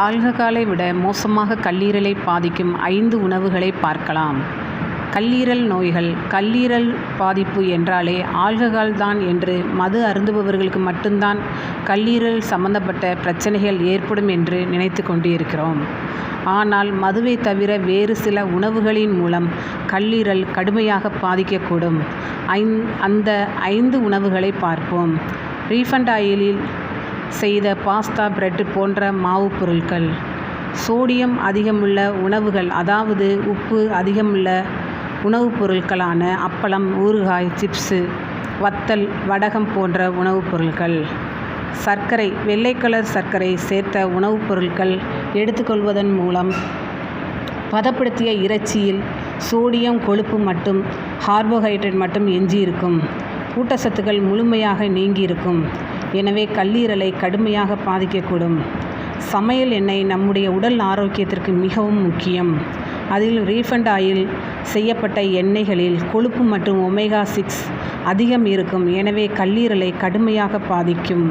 ஆல்கஹாலை விட மோசமாக கல்லீரலை பாதிக்கும் ஐந்து உணவுகளை பார்க்கலாம். கல்லீரல் நோய்கள் கல்லீரல் பாதிப்பு என்றாலே ஆல்கஹால் தான் என்று மது அருந்துபவர்களுக்கு மட்டும்தான் கல்லீரல் சம்பந்தப்பட்ட பிரச்சனைகள் ஏற்படும் என்று நினைத்து கொண்டிருக்கிறோம். ஆனால் மதுவை தவிர வேறு சில உணவுகளின் மூலம் கல்லீரல் கடுமையாக பாதிக்கக்கூடும். ஐந் அந்த ஐந்து உணவுகளை பார்ப்போம். ரீஃபண்ட் ஆயிலில் செய்த பாஸ்தா பிரெட் போன்ற மாவு பொருட்கள். சோடியம் அதிகமுள்ள உணவுகள் அதாவது உப்பு அதிகமுள்ள உணவுப் பொருட்களான அப்பளம் ஊறுகாய் சிப்ஸு வத்தல் வடகம் போன்ற உணவுப் பொருட்கள். சர்க்கரை வெள்ளை கலர் சர்க்கரை சேர்த்த உணவுப் பொருட்கள் எடுத்துக்கொள்வதன் மூலம் பதப்படுத்திய இறைச்சியில் சோடியம் கொழுப்பு மட்டும் கார்போஹைட்ரேட் மட்டும் எஞ்சியிருக்கும். ஊட்டச்சத்துக்கள் முழுமையாக நீங்கியிருக்கும். எனவே கல்லீரலை கடுமையாக பாதிக்கக்கூடும். சமையல் எண்ணெய் நம்முடைய உடல் ஆரோக்கியத்திற்கு மிகவும் முக்கியம். அதில் ரீஃபண்ட் ஆயில் செய்யப்பட்ட எண்ணெய்களில் கொழுப்பு மற்றும் ஒமேகா சிக்ஸ் அதிகம் இருக்கும். எனவே கல்லீரலை கடுமையாக பாதிக்கும்.